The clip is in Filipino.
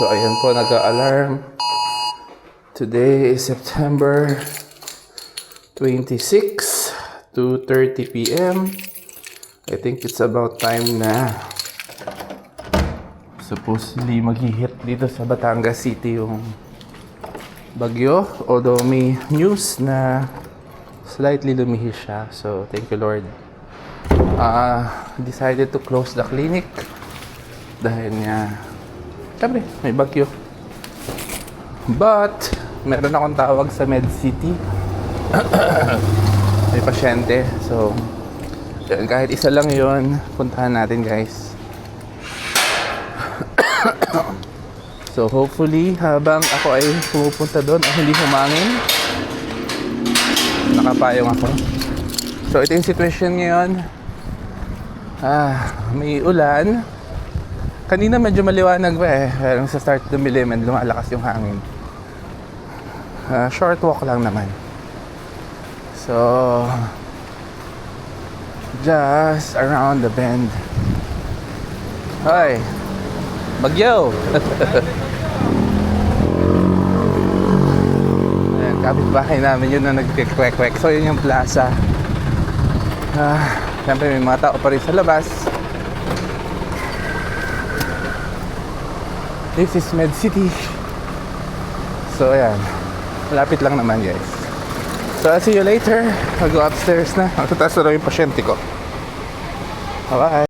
So, ayan po, nag-alarm. Today is September 26, 2.30 p.m. I think it's about time na supposedly mag-hit dito sa Batangas City yung bagyo. Although may news na slightly lumihis siya. So, thank you Lord. Uh, decided to close the clinic dahil nga, syempre, may bagyo. But, meron akong tawag sa Med City. may pasyente. So, kahit isa lang yon puntahan natin guys. so, hopefully, habang ako ay pumupunta doon at hindi humangin, nakapayong ako. So, ito yung situation ngayon. Ah, may ulan. Kanina medyo maliwanag pa eh. Pero sa start dumilim and lumalakas yung hangin. Ah, short walk lang naman. So, just around the bend. Hoy! Bagyo! Ayan, kapitbahay namin yun na nagkikwek-kwek. So, yun yung plaza. Ah, Siyempre may mga tao pa rin sa labas. This is Med City. So ayan. Malapit lang naman guys. So I'll see you later. I'll go upstairs na. Magtataas na raw yung pasyente ko. Bye-bye.